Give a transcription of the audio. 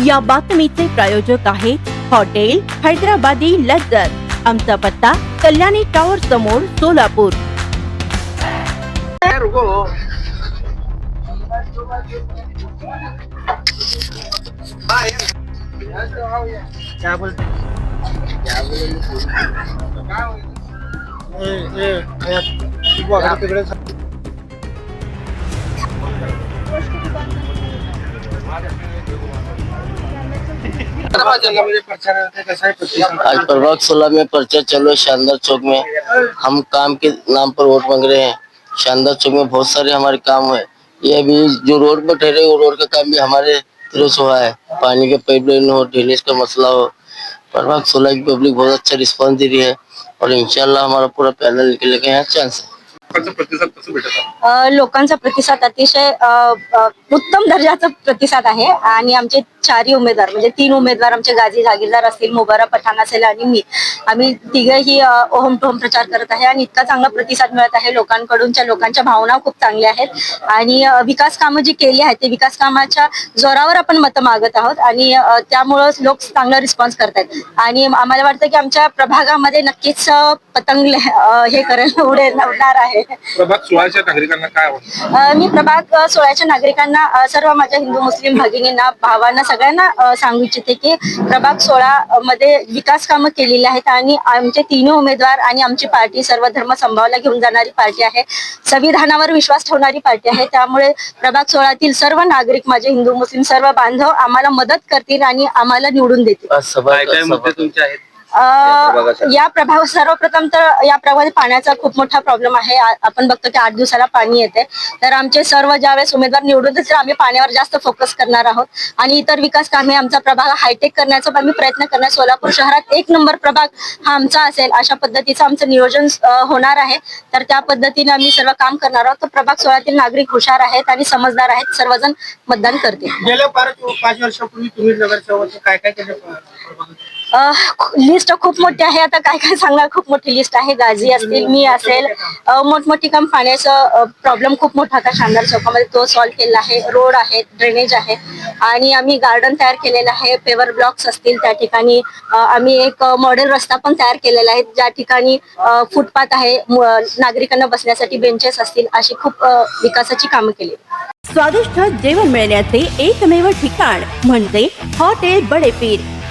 या बातमीचे प्रायोजक आहे हॉटेल हैदराबादी लज्जत आमचा पत्ता कल्याणी टॉवर समोर सोलापूर. क्या बोलते क्या तिकडे आज प्रभाग सोलह में पर्चा चलो है शानदार चौक में। हम काम के नाम पर वोट मांग रहे हैं। शानदार चौक में बहुत सारे हमारे काम है ये अभी जो रोड पर ठहरे वो रोड का काम भी हमारे तरफ़ हुआ है। पानी के पाइपलाइन हो ड्रेनेज का मसला हो। प्रभाग सोलह की पब्लिक बहुत अच्छा रिस्पॉन्स दे रही है। और इंशाल्लाह हमारा पूरा पैनल निकलने का यहाँ चांस है। लोकांचा प्रतिसाद कसं भेटत आहे? अ, लोकांचा प्रतिसाद अतिशय अ, अ, उत्तम दर्जाचा प्रतिसाद आहे. आणि आमचे चारही उमेदवार म्हणजे तीन उमेदवार आमचे गाजी जागीरदार असतील मुबारा पठाण असेल आणि मी. आम्ही तिघही अ, ओहम टोहम प्रचार करत आहे आणि इतका चांगला प्रतिसाद मिळत आहे. लोकांकडूनच्या लोकांच्या भावना खूप चांगल्या आहेत. आणि अ, विकास कामं जी केली आहेत ते विकास कामाच्या जोरावर आपण मतं मागत आहोत. आणि अ, त्यामुळं लोक चांगला रिस्पॉन्स करतायत. आणि आम्हाला वाटतं की आमच्या प्रभागामध्ये नक्कीच अ, पतंग ले- अ, हे करेल उडेल उडणार आहे. प्रभाग सोळाच्या नागरिकांना काय आवडतं मी प्रभाग सोळाच्या नागरिकांना सर्व माझ्या हिंदू मुस्लिम भगिनींना भावांना सगळ्यांना सांगू इच्छिते की प्रभाग सोळा मध्ये विकास कामं केलेली आहेत आणि आमचे तीन उमेदवार आणि आमची पार्टी सर्व धर्म संभावना घेऊन जाणारी पार्टी आहे. संविधानावर विश्वास ठेवणारी पार्टी आहे. त्यामुळे प्रभाग सोळातील सर्व नागरिक माझे हिंदू मुस्लिम सर्व बांधव आम्हाला मदत करतील आणि आम्हाला निवडून देतील. या प्रभाव सर्वप्रथम तर या प्रभागात पाण्याचा खूप मोठा प्रॉब्लेम आहे. आपण बघतो की आठ दिवसाला पाणी येते. तर आमचे सर्व ज्यावेळेस उमेदवार निवडून देतील आम्ही पाण्यावर जास्त फोकस करणार आहोत. आणि इतर विकास कामे आमचा प्रभाग हायटेक करण्याचा आम्ही प्रयत्न करणार. सोलापूर शहरात एक नंबर प्रभाग हा आमचा असेल. अशा पद्धतीचं आमचं नियोजन होणार आहे. तर त्या पद्धतीने आम्ही सर्व काम करणार आहोत. तर प्रभाग सोळातील नागरिक हुशार आहेत आणि समजदार आहेत. सर्वजण मतदान करतील. गेल्या पाच वर्षापूर्वी तुम्ही काय काय केलं? लिस्ट खूप मोठी आहे. आता काय काय सांगणार खूप मोठी लिस्ट आहे. गाजी असतील मी असेल. मोठमोठी काम पाण्याचा प्रॉब्लेम खूप मोठा होता शानदार चौकामध्ये तो सॉल्व्ह केला आहे. रोड आहे ड्रेनेज आहे. आणि आम्ही गार्डन तयार केलेलं आहे. पेवर ब्लॉक्स असतील त्या ठिकाणी. आम्ही एक मॉडेल रस्ता पण तयार केलेला आहे. ज्या ठिकाणी फुटपाथ आहे. नागरिकांना बसण्यासाठी बेंचेस असतील. अशी खूप विकासाची कामं केली. स्वादिष्ट जेवण मिळण्याचे एकमेव ठिकाण म्हणजे हॉटेल बडेपीर.